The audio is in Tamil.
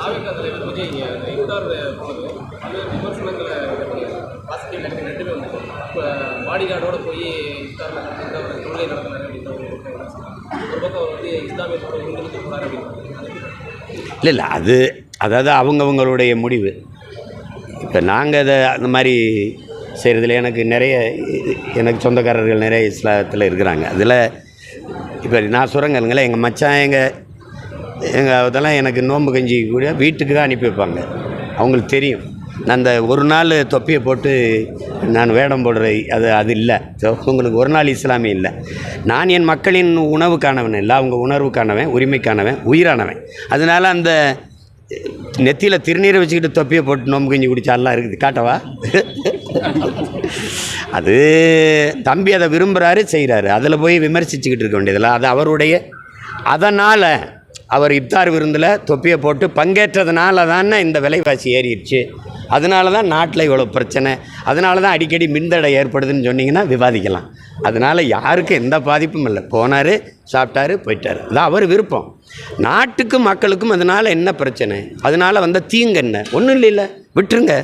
தாவேக்கா தலைவர் விஜய் இந்தார் பல்வேறு விமர்சனங்களை பாசிட்டிவ் நெகட்டிவ் ரெண்டுமே வந்து இப்போ பாடிகார்டோடு போய் இந்தார் நடத்திட்டு அவர் தொழிலை நடத்தினார் அப்படின்ற ஒரு ஒரு பக்கம் அவர் வந்து இஸ்லாமியத்தோட உங்களுக்கு போனார் அப்படின்னு இல்லை இல்லை அது அதாவது அவங்கவுங்களுடைய முடிவு. இப்போ நாங்கள் அதை அந்த மாதிரி செய்கிறதுல எனக்கு நிறைய எனக்கு சொந்தக்காரர்கள் நிறைய இஸ்லாத்தில் இருக்கிறாங்க. அதில் இப்போ நான் சுரங்கங்களே எங்கள் மச்சான் எங்கள் எங்கள் அதெல்லாம் எனக்கு நோன்பு கஞ்சி கூட வீட்டுக்கு தான் அனுப்பி வைப்பாங்க. அவங்களுக்கு தெரியும். நான் அந்த ஒரு நாள் தொப்பியை போட்டு நான் வேடம் போடுற அது அது இல்லை. உங்களுக்கு ஒரு நாள் இஸ்லாமிய இல்லை. நான் என் மக்களின் உணவுக்கானவன் இல்லை. அவங்க உணர்வுக்கானவன் உரிமைக்கானவன் உயிரானவன். அதனால் அந்த நெத்தியில் திருநீரை வச்சுக்கிட்டு தொப்பியை போட்டு நோம்பு கஞ்சி குடிச்சாலாம் இருக்குது. காட்டவா? அது தம்பி அதை விரும்புகிறாரு செய்கிறாரு அதில் போய் விமர்சிச்சுக்கிட்டு இருக்க வேண்டியதில்லை அது அவருடைய. அதனால் அவர் இப்தார் விருந்தில் தொப்பியை போட்டு பங்கேற்றதுனால தானே இந்த விலைவாசி ஏறிடுச்சு. அதனால தான் நாட்டில் இவ்வளோ பிரச்சனை. அதனால தான் அடிக்கடி மின்தடை ஏற்படுதுன்னு சொன்னீங்கன்னா விவாதிக்கலாம். அதனால் யாருக்கும் எந்த பாதிப்பும் இல்லை. போனார் சாப்பிட்டாரு போயிட்டார். அதான் அவர் விருப்பம். நாட்டுக்கும் மக்களுக்கும் அதனால் என்ன பிரச்சனை? அதனால் வந்த தீங்கு என்ன? ஒன்றும் இல்லைல்ல. விட்டுருங்க.